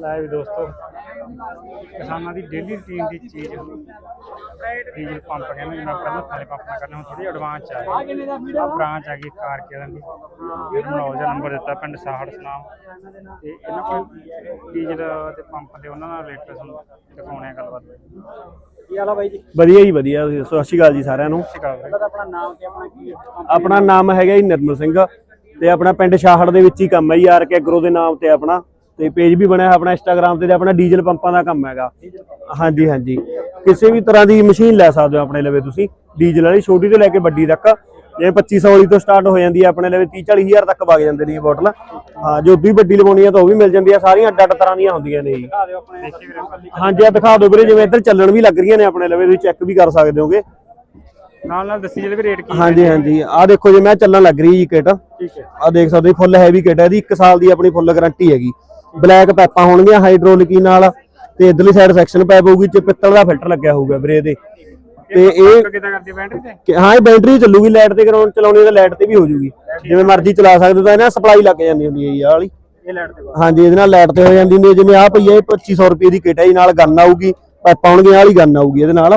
ਲੈ ਵੀ ਦੋਸਤੋ ਕਿਸਾਨਾਂ ਦੀ ਡੇਲੀ ਰੁਟੀਨ ਦੀ ਚੀਜ਼ ਡੀਜ਼ਲ ਪੰਪ ਕਹਿੰਦੇ ਜਿਵੇਂ ਪਹਿਲਾਂ ਥਾਲੇ ਪੰਪ ਨਾਲ ਕਰਨੇ ਹੁਣ ਥੋੜੀ ਐਡਵਾਂਸ ਚ ਆ ਗਈ। ਆ ਬ੍ਰਾਂਚ ਆ ਗਈ ਕਾਰ ਕੇ ਦੀ। ਇਹਨੂੰ ਨੌ ਨੰਬਰ ਦਿੱਤਾ ਪਿੰਡ ਸਾਹੜ ਸੁਨਾਮ। ਤੇ ਇਹਨਾਂ ਕੋਲ ਡੀਜ਼ਲ ਤੇ ਪੰਪ ਦੇ ਉਹਨਾਂ ਨਾਲ ਰਿਲੇਟਡ ਤੁਹਾਨੂੰ ਦਿਖਾਉਣੇ ਆ ਗੱਲਬਾਤ। ਕੀ ਹਾਲ ਆ ਬਾਈ ਜੀ? ਵਧੀਆ ਜੀ ਵਧੀਆ। ਤੁਸੀਂ ਦੱਸੋ ਸਤਿ ਸ਼੍ਰੀ ਅਕਾਲ ਜੀ ਸਾਰਿਆਂ ਨੂੰ। ਆਪਣਾ ਨਾਮ ਤੇ ਆਪਣਾ ਕੀ ਆਪਣਾ ਨਾਮ ਹੈਗਾ ਜੀ ਨਿਰਮਲ ਸਿੰਘ। ਤੇ ਆਪਣਾ ਪਿੰਡ ਸ਼ਾਹੜ ਦੇ ਵਿੱਚ ਹੀ ਕੰਮ ਹੈ ਜੀ ਆਰ ਕੇ ਐਗਰੋ ਦੇ ਨਾਮ ਤੇ ਆਪਣਾ। ਤੇ ਪੇਜ ਵੀ ਬਣਿਆ ਹੋਇਆ ਆਪਣਾ ਇੰਸਟਾਗ੍ਰam ਤੇ ਤੇ ਆਪਣਾ ਡੀਜ਼ਲ ਪੰਪਾਂ ਦਾ ਕੰਮ ਹੈਗਾ। ਹਾਂਜੀ ਹਾਂਜੀ। ਕਿਸੇ ਵੀ ਤਰ੍ਹਾਂ ਦੀ ਮਸ਼ੀਨ ਲੈ ਸਕਦੇ ਹੋ ਆਪਣੇ ਲਵੇ ਤੁਸੀਂ। ਡੀਜ਼ਲ ਵਾਲੀ ਛੋਟੀ ਤੋਂ ਲੈ ਕੇ ਵੱਡੀ ਤੱਕ। ਜਿਵੇਂ 2500 ਵਾਲੀ ਤੋਂ ਸਟਾਰਟ ਹੋ ਜਾਂਦੀ ਹੈ ਆਪਣੇ ਲਵੇ 30 40 ਹਜ਼ਾਰ ਤੱਕ ਵਗ ਜਾਂਦੇ ਨੇ ਇਹ ਬੋਟਲ ਹਾਂ ਜੋ ਵੀ ਵੱਡੀ ਲਵਾਉਣੀ ਹੈ ਤਾਂ ਉਹ ਵੀ ਮਿਲ ਜਾਂਦੀ ਹੈ। ਸਾਰੀਆਂ ਅੱਡ ਅੱਡ ਤਰ੍ਹਾਂ ਦੀਆਂ ਹੁੰਦੀਆਂ ਨੇ ਜੀ। ਹਾਂਜੀ ਆ ਦਿਖਾ ਦਿਓ ਵੀਰੇ ਜਿਵੇਂ ਇੱਧਰ ਚੱਲਣ ਵੀ ਲੱਗ ਰਹੀਆਂ ਨੇ ਆਪਣੇ ਲਵੇ ਤੁਸੀਂ ਚੈੱਕ ਵੀ ਕਰ ਸਕਦੇ ਹੋਗੇ। ਨਾਲ ਨਾਲ ਦੱਸੀ ਜਿਹੜੇ ਵੀ ਰੇਟ ਕੀ ਹਾਂਜੀ ਹਾਂਜੀ। ਆ ਦੇਖੋ ਜੇ ਮੈਂ ਚੱਲਣ ਲੱਗ ਰਹੀ ਜੀ ਕਿਟ ਠੀਕ ਹੈ। ਆ ਦੇਖ ਸਕਦੇ ਹੋ ਫੁੱਲ ਹੈਵੀ ਕਿਟ ਹੈ ਇਹਦੀ। 1 ਸਾਲ ਦੀ ਆਪਣੀ ਫੁੱਲ ਗਾਰੰਟੀ ਹੈਗੀ। ਬਲੈਕ ਪੈਪਾਂ ਹੋਣਗੀਆਂ ਹਾਈਡ੍ਰੋਲਿਕੀ ਨਾਲ ਤੇ ਇਧਰਲੀ ਸਾਈਡ ਸੈਕਸ਼ਨ ਪੈਪ ਹੋਊਗੀ ਚ ਪਿੱਤਲ ਦਾ ਫਿਲਟਰ ਲੱਗਿਆ ਹੋਊਗਾ ਵੀਰੇ ਇਹਦੇ। ਤੇ ਇਹ ਕਿਦਾਂ ਕਰਦੀ ਬੈਟਰੀ ਤੇ? ਹਾਂ ਇਹ ਬੈਟਰੀ ਚੱਲੂਗੀ ਲਾਈਟ ਤੇ ਗਰਾਊਂਡ ਚਲਾਉਣੀ ਤਾਂ ਲਾਈਟ ਤੇ ਵੀ ਹੋ ਜੂਗੀ ਜਿਵੇਂ ਮਰਜ਼ੀ ਚਲਾ ਸਕਦੇ ਤਾਂ ਇਹਨਾਂ ਸਪਲਾਈ ਲੱਗ ਜਾਂਦੀ ਹੁੰਦੀ ਹੈ ਜੀ ਆਹ ਵਾਲੀ। ਇਹ ਤੇ ਹਾਂਜੀ ਇਹਦੇ ਨਾਲ ਲਾਈਟ ਤੇ ਹੋ ਜਾਂਦੀ ਹੁੰਦੀ ਹੈ। ਜਿਵੇਂ ਆਹ ਪਈ ਹੈ ਇਹ 2500 ਰੁਪਏ ਦੀ ਕਿਟ ਹੈ ਜੀ ਨਾਲ ਗਨ ਆਊਗੀ ਪੈਪਾਂ ਹੋਣਗੀਆਂ ਆਹ ਵਾਲੀ ਗਨ ਆਊਗੀ ਇਹਦੇ ਨਾਲ।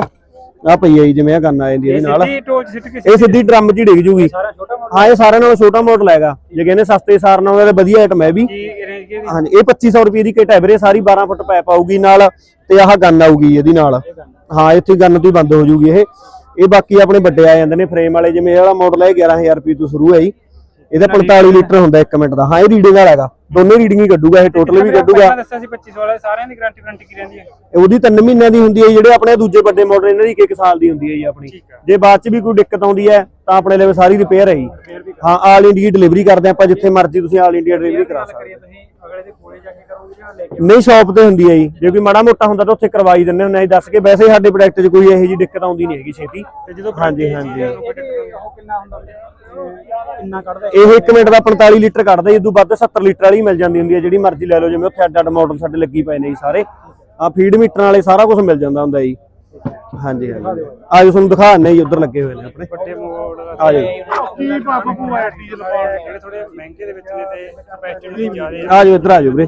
ਆਹ ਪਈ ਹੈ ਜੀ ਜਿਵੇਂ ਆ ਗਨ ਆ ਜਾਂਦੀ ਹੈ ਇਹਦੇ ਨਾਲ। ਸਿੱਧੀ ਟੋਚ ਸਿੱਟ ਕੇ ਇਹ ਸਿੱਧੀ ਡਰਮ 'ਚ ਹੀ ਡਿੱਗ ਜੂਗੀ। ਸਾਰਾ ਹਾਂ ਇਹ ਸਾਰਿਆਂ ਨਾਲੋਂ ਛੋਟਾ ਮਾਡਲ ਹੈਗਾ। ਜੇ ਕਹਿੰਦੇ ਸਸਤੇ ਸਾਰਨ ਆਉਂਦਾ ਤਾਂ ਵਧੀਆ ਆਈਟਮ ਹੈ ਵੀ। ਹਾਂਜੀ ਇਹ 2500 ਰੁਪਏ ਦੀ ਕਿਟ ਹੈ ਵੀਰੇ ਸਾਰੀ 12 ਫੁੱਟ ਪਾਈਪ ਆਊਗੀ ਨਾਲ ਤੇ ਆਹ ਗਨ ਆਊਗੀ ਇਹਦੀ ਨਾਲ। ਹਾਂ ਇੱਥੇ ਗਨ ਤੋਂ ਹੀ ਬੰਦ ਹੋ ਜੂਗੀ ਇਹ। ਇਹ ਬਾਕੀ ਆਪਣੇ ਵੱਡੇ ਆ ਜਾਂਦੇ ਨੇ ਫਰੇਮ ਵਾਲੇ ਜਿਵੇਂ ਇਹ ਵਾਲਾ ਮਾਡਲ ਹੈ 11000 ਰੁਪਏ ਤੋਂ ਸ਼ੁਰੂ ਹੈ ਜੀ। ਇਹਦਾ 45 ਲੀਟਰ ਹੁੰਦਾ 1 ਮਿੰਟ ਦਾ। ਹਾਂ ਇਹ ਰੀਡਿੰਗ ਵਾਲਾ ਹੈਗਾ। ਦੋਨੇ ਰੀਡਿੰਗ ਹੀ ਕੱਢੂਗਾ ਇਹ ਟੋਟਲ ਵੀ ਕੱਢੂਗਾ। ਪਹਿਲਾਂ ਦੱਸਿਆ ਸੀ 2500 ਵਾਲੇ ਸਾਰਿਆਂ ਦੀ ਗਾਰੰਟੀ ਵਾਰੰਟੀ ਕੀ ਰਹਿੰਦੀ ਹੈ? ਉਹਦੀ 3 ਮਹੀਨਿਆਂ ਦੀ ਹੁੰਦੀ ਹੈ ਜਿਹੜੇ ਆਪਣੇ ਦੂਜੇ ਵੱਡੇ ਮਾਡਲ ਇਹਨਾਂ ਦੀ 1 ਸਾਲ ਦੀ ਹੁੰਦੀ ਹੈ ਜੀ ਆਪਣੀ। ਹੈ। ਜੇ ਬਾਅਦ ਚ ਵੀ ਕੋਈ ਦਿੱਕਤ ਆਉਂਦੀ ਹੈ ਤਾਂ ਆਪਣੇ ਲਈ ਸਾਰੀ ਰਿਪੇਅਰ ਹੈ ਜੀ। ਹਾਂ ਆਲ ਇੰਡੀਆ ਡਿਲੀਵਰੀ ਕਰਦੇ ਹਾਂ ਆਪਾਂ ਜਿੱਥੇ ਮਰਜ਼ੀ ਤੁਸੀਂ ਆਲ ਇੰਡੀਆ ਡਿਲੀਵਰੀ ਕਰਾ ਸਕਦੇ ਕਰੀਏ ਤੁਸੀਂ ਅਗਲੇ ਦੇ ਕੋਲੇ ਜਾ ਕੇ ਕਰੋਗੇ ਜਾਂ ਲੈ ਕੇ ਹੋ। ਨਹੀਂ ਸ਼ਾਪ ਤੇ ਹੁੰਦੀ ਹੈ ਜੀ। ਜੇ ਕੋਈ ਮਾੜਾ ਮੋਟਾ ਹੁੰਦਾ ਤਾਂ ਉੱਥੇ ਕਰਵਾਈ ਦਿੰਦੇ ਹੁੰਦੇ ਆ। ਜੀ ਦੱਸ ਕੇ ਵੈਸੇ ਸਾਡੇ ਪ੍ਰੋਡਕਟ 'ਚ ਕੋਈ ਇਹੋ ਜਿਹੀ ਦਿੱਕਤ ਆਉਂਦੀ ਨਹੀਂ ਹੈਗੀ ਛੇਤੀ। ਤੇ ਜਦੋਂ ਹਾਂਜੀ ਹਾਂਜੀ। ਉਹ ਕਿੰਨਾ ਹੁੰਦਾ ਕਿੰਨਾ ਕੱਢਦਾ ਇਹ? 1 ਮਿੰਟ ਦਾ 45 ਲੀਟਰ ਕੱਢਦਾ ਜੀ ਉਦੋਂ ਵੱਧ 70 ਲੀਟਰ ਵਾਲੀ ਮਿਲ ਜਾਂਦੀ ਹੁੰਦੀ ਹੈ। ਜਿਹੜੀ ਮਰਜ਼ੀ ਲੈ ਲਓ ਜਿਵੇਂ ਉੱਥੇ ਅੱਡ ਅੱਡ ਮਾਡਲ ਸਾਡੇ ਲੱਗੀ ਪਏ ਨੇ ਜੀ ਸਾਰੇ। ਆ ਫੀਡ ਮੀਟਰ ਵਾਲੇ ਸਾਰਾ ਕੁਝ ਮਿਲ ਜਾਂਦਾ ਹੁੰਦਾ ਜੀ। ਹਾਂਜੀ ਹਾਂਜੀ। ਆਜੋ ਤੁਹਾਨੂੰ ਦਿਖਾ ਦਿੰਦੇ ਜੀ ਉੱਧਰ ਲੱਗੇ ਹੋਏ ਨੇ ਆਪਣੇ ਵੱਡੇ ਮੋਡ ਆ ਜਾਓ ਕੀ ਪਾਪਾ ਪੂਆ ਡੀਜ਼ਲ ਪਾਉਣ ਜਿਹੜੇ ਥੋੜੇ ਮਹਿੰਗੇ ਦੇ ਵਿੱਚ ਨੇ ਤੇ ਕਪੈਸਿਟੀ ਵੀ ਜ਼ਿਆਦਾ ਆ ਜਾਓ ਇੱਧਰ ਆ ਜਾਓ ਵੀਰੇ।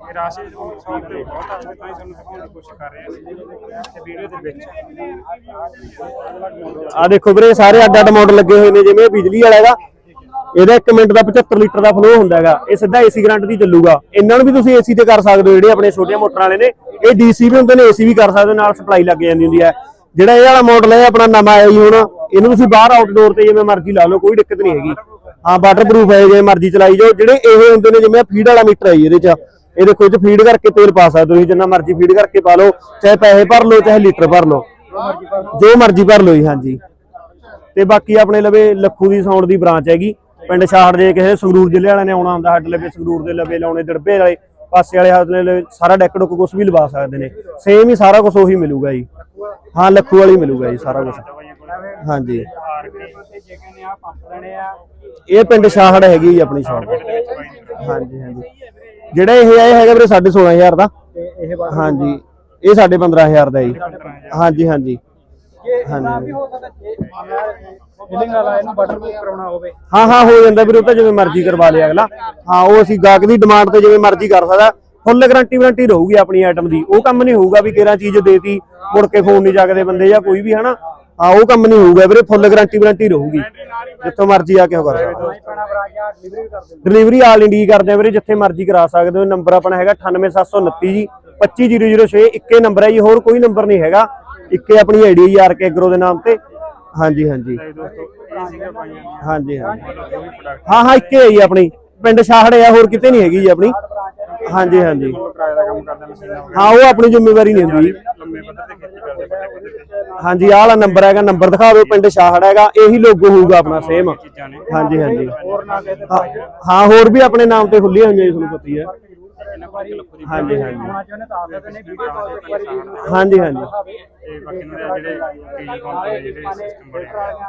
ਇਹ ਰਾਸ਼ੀ ਸ਼ੌਪ ਤੇ ਬਹੁਤ ਆ ਤਾਂ ਹੀ ਤੁਹਾਨੂੰ ਦਿਖਾਉਣ ਦੀ ਕੋਸ਼ਿਸ਼ ਕਰ ਰਹੇ ਹਾਂ ਤੇ ਵੀਡੀਓ ਦੇ ਵਿੱਚ। ਆ ਦੇਖੋ ਵੀਰੇ ਸਾਰੇ ਅੱਡ ਅੱਡ ਮਾਡਲ ਲੱਗੇ ਹੋਏ ਨੇ ਜਿਵੇਂ ਇਹ ਬਿਜਲੀ ਵਾਲਾ ਹੈਗਾ ਇਹਦਾ 1 ਮਿੰਟ ਦਾ 75 ਲੀਟਰ ਦਾ ਫਲੋ ਹੁੰਦਾ ਹੈਗਾ। ਇਹ ਸਿੱਧਾ ਏਸੀ ਗਰੰਟ ਦੀ ਚੱਲੂਗਾ। ਇਹਨਾਂ ਨੂੰ ਵੀ ਤੁਸੀਂ ਏਸੀ ਤੇ ਕਰ ਸਕਦੇ ਹੋ, ਜਿਹੜੇ ਆਪਣੇ ਛੋਟੀਆਂ ਮੋਟਰਾਂ ਵਾਲੇ ਨੇ। ਇਹ ਡੀਸੀ ਵੀ ਹੁੰਦੇ ਨੇ ਏਸੀ ਵੀ ਕਰ ਸਕਦੇ ਹੋ ਨਾਲ ਸਪਲਾਈ ਲੱਗ ਜਾਂਦੀ ਹੁੰਦੀ ਹੈ। ਜਿਹੜਾ ਇਹ ਵਾਲਾ ਮਾਡਲ ਹੈ ਆਪਣਾ ਨਵਾਂ ਆਇਆ ਜੀ ਹੁਣ। ਇਹਨੂੰ ਤੁਸੀਂ ਬਾਹਰ ਆਊਟਡੋਰ ਤੇ ਜਿਵੇਂ ਮਰਜ਼ੀ ਲਾ ਲਓ, ਕੋਈ ਦਿੱਕਤ ਨਹੀਂ ਹੈਗੀ। ਹਾਂ ਵਾਟਰਪ੍ਰੂਫ ਹੈ, ਜਿਵੇਂ ਮਰਜ਼ੀ ਚਲਾਈ ਜਾਓ। ਜਿਹੜੇ ਇਹ ਹੁੰਦੇ ਨੇ, ਜਿਵੇਂ ਫੀਡ ਵਾਲਾ ਮੀਟਰ ਹੈ ਜੀ ਇਹਦੇ ਚ। ਇਹ ਦੇਖੋ, ਇਹ ਫੀਡ ਕਰਕੇ ਤੇਲ ਪਾ ਸਕਦੇ ਹੋ ਤੁਸੀਂ ਜਿੰਨਾ ਮਰਜ਼ੀ ਫੀਡ ਕਰਕੇ ਪਾ ਲਓ। ਚਾਹੇ ਪੈਸੇ ਭਰ ਲਓ, ਚਾਹੇ ਲੀਟਰ ਭਰ ਲਓ। ਜੋ ਮਰਜ਼ੀ ਭਰ ਲਓ ਜੀ, ਹਾਂਜੀ। ਤੇ ਬਾਕੀ ਆਪਣੇ ਲਵੇ, ਲੱਖੂ ਦੀ ਸਾਊਂਡ ਦੀ ਬ੍ਰਾਂਚ ਹੈਗੀ। ਪਿੰਡ ਸ਼ਾਹੜ ਦੇ ਕਿਸੇ ਸੰਗਰੂਰ ਜ਼ਿਲ੍ਹੇ ਵਾਲਿਆਂ ਨੇ ਆਉਣਾ ਹੁੰਦਾ, ਸਾਡੇ ਲਵੇ ਸੰਗਰੂਰ ਦੇ ਲਵੇ, ਲਾਉਣੇ ਦੜਬੇ ਵਾਲੇ, ਪਾਸੇ ਵਾਲੇ ਹੱਥ ਸਾਰਾ ਡੈਕ ਡੁੱਕ ਕੁਝ ਵੀ ਲਵਾ ਸਕਦੇ ਨੇ। ਸੇਮ ਹੀ ਸਾਰਾ ਕੁਝ ਉਹੀ ਮਿਲੂਗਾ ਜੀ। ਹਾਂ, ਲੱਖੂ ਵਾਲੀ ਮਿਲੂਗਾ ਜੀ, ਸਾਰਾ ਕੁਝ ਹਾਂਜੀ। ਇਹ ਪਿੰਡ ਸ਼ਾਹੜ ਹੈਗੀ ਜੀ, ਆਪਣੀ ਸ਼ਾਪ ਹਾਂਜੀ ਹਾਂਜੀ। ਜਿਹੜਾ ਇਹ ਇਹ ਹੈਗਾ ਵੀਰੇ 16500 ਦਾ। ਹਾਂਜੀ। ਇਹ ਸਾਡੇ ਹਾਂਜੀ ਇਹ 15000 ਦਾ ਜੀ। ਹਾਂਜੀ ਹਾਂਜੀ। ਹਾਂਜੀ। ਬਿਲਿੰਗ ਵਾਲਾ ਇਹਨੂੰ ਬੁੱਕ ਕਰਾਉਣਾ ਹੋਵੇ। ਹਾਂ ਹਾਂ ਹੋ ਜਾਂਦਾ ਵੀਰੇ ਉਹ ਤਾਂ ਜਿਵੇਂ ਮਰਜ਼ੀ ਕਰਵਾ ਲਿਆ ਅਗਲਾ। ਹਾਂ ਉਹ ਅਸੀਂ ਗਾਹਕ ਦੀ ਡਿਮਾਂਡ ਤੇ ਜਿਵੇਂ ਮਰਜ਼ੀ ਕਰ ਸਕਦਾ। ਫੁੱਲ ਗਾਰੰਟੀ ਵਾਰੰਟੀ ਰਹੂਗੀ ਆਪਣੀ ਆਈਟਮ ਦੀ। ਉਹ ਕੰਮ ਨਹੀਂ ਹੋਊਗਾ ਵੀ ਕਿਹੜਾ ਚੀਜ਼ ਦੇਤੀ ਮੁੜ ਕੇ ਫੋਨ ਨਹੀਂ ਚੱਕਦੇ ਬੰਦੇ ਜਾਂ ਕੋਈ ਵੀ ਹਨਾ? ਹਾਂ ਉਹ ਕੰਮ ਨਹੀਂ ਹੋਊਗਾ ਵੀਰੇ ਫੁੱਲ ਗਾਰੰਟੀ ਵਾਰੰਟੀ ਰਹੂਗੀ। ਜਿੱਥੋਂ ਮਰਜ਼ੀ ਆ ਕੇ ਉਹ ਕਰ ਸਕਦਾ। ਡਿਲੀਵਰੀ ਆਲ ਇੰਡੀਆ ਕਰਦੇ ਆ ਵੀਰੇ ਜਿੱਥੇ ਮਰਜ਼ੀ ਕਰਾ ਸਕਦੇ ਹੋ। ਨੰਬਰ ਆਪਣਾ ਹੈਗਾ 98729 ਜੀ 25006 ਇੱਕੇ ਨੰਬਰ ਹੈ ਜੀ ਹੋਰ ਕੋਈ ਨੰਬਰ ਨਹੀਂ ਹੈਗਾ। ਇੱਕੇ ਆਪਣੀ ਆਈਡੀ ਹੈ ਆਰ ਕੇ ਐਗਰੋ ਦੇ ਨਾਮ ਤੇ। ਹਾਂਜੀ ਹਾਂਜੀ। ਹਾਂਜੀ ਹਾਂ ਹਾਂ ਇੱਕੇ ਹੈ ਜੀ ਆਪਣੀ। ਪਿੰਡ ਸ਼ਾਹੜੇ ਆ ਹੋਰ ਕਿਤੇ ਨਹੀਂ ਹੈਗੀ ਜੀ ਆਪਣੀ। ਹਾਂਜੀ ਹਾਂਜੀ। ਹਾਂ ਉਹ ਆਪਣੀ ਜ਼ਿੰਮੇਵਾਰੀ ਨਹੀਂ ਹੁੰਦੀ। ਹਾਂਜੀ ਆਹ ਵਾਲਾ ਨੰਬਰ ਹੈਗਾ ਨੰਬਰ ਦਿਖਾ ਦਿਓ ਪਿੰਡ ਸ਼ਾਹੜ ਹੈਗਾ ਇਹੀ ਲੋਗੋ ਹੋਊਗਾ ਆਪਣਾ ਸੇਮ ਹਾਂਜੀ ਹਾਂਜੀ। ਹਾਂ- ਹੋਰ ਵੀ ਆਪਣੇ ਨਾਮ ਤੇ ਖੁੱਲੀਆਂ ਹੋਈਆਂ ਜੀ ਤੁਹਾਨੂੰ ਪਤਾ ਹੀ ਹੈ। ਹਾਂਜੀ ਹਾਂਜੀ। ਹੋਣਾ ਚਾਹੁੰਦੇ ਤਾਂ ਆਪ ਸਕਦੇ ਨੇ ਵੀਡੀਓ ਕਾਲ ਤੇ ਇੱਕ ਵਾਰੀ ਹਾਂਜੀ ਹਾਂਜੀ ਤੇ ਬਾਕੀ ਇਹਨਾਂ ਦੇ ਜਿਹੜੇ ਟੀ ਕਾਉਂਟਰ ਦੇ ਜਿਹੜੇ ਸਿਸਟਮ ਬਣੇ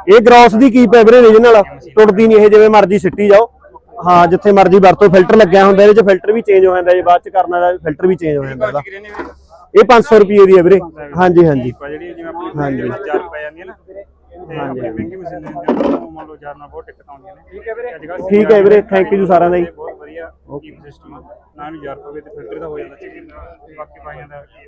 ਇਹ ਗ੍ਰੋਸ ਦੀ ਕੀਪ ਹੈ ਵੀਰੇ ਰੀਜਨਲ ਟੁੱਟਦੀ ਨਹੀਂ ਇਹ ਜਿਵੇਂ ਮਰਜ਼ੀ ਸਿੱਟੀ ਜਾਓ। ਹਾਂ ਜਿੱਥੇ ਮਰਜ਼ੀ ਵਰਤੋ ਫਿਲਟਰ ਲੱਗਿਆ ਹੁੰਦਾ ਇਹਦੇ ਚ ਫਿਲਟਰ ਵੀ ਚੇਂਜ ਹੋ ਜਾਂਦਾ ਜੇ ਬਾਅਦ ਚ ਕਰਨਾ ਦਾ ਫਿਲਟਰ ਵੀ ਚੇਂਜ ਹੋ ਜਾਂਦਾ ਇਹਦਾ। ਕਿਰੇ ਨੇ ਵੀ ਇਹ 500 ਰੁਪਏ ਦੀ ਹੈ ਵੀਰੇ। ਹਾਂਜੀ ਹਾਂਜੀ। ਜਿਹੜੀ ਜਿਵੇਂ ਆਪਣੀ ਹਾਂਜੀ। ਚਾਰ ਪੈ ਜਾਂਦੀ ਹੈ ਨਾ ਤੇ ਆਪਣੀ ਮਹਿੰਗੀ ਮਸ਼ੀਨ ਲੈਂਦੇ ਉਹ ਮੰਨ ਲਓ ਯਾਰ ਨਾਲ ਬਹੁਤ ਦਿੱਕਤ ਆਉਂਦੀਆਂ ਨੇ। ਠੀਕ ਹੈ ਵੀਰੇ। ਠੀਕ ਹੈ ਵੀਰੇ ਥੈਂਕ ਯੂ ਸਾਰਿਆਂ ਦਾ ਜੀ। ਬਹੁਤ ਵਧੀਆ ਈਕੋ ਸਿਸਟਮ ਨਾ ਵੀ ਯਾਰ ਪਵੇ ਤੇ ਫਿਲਟਰ ਦਾ ਹੋ ਜਾਂਦਾ ਬਾਕੀ ਪਾਈਆਂ ਦਾ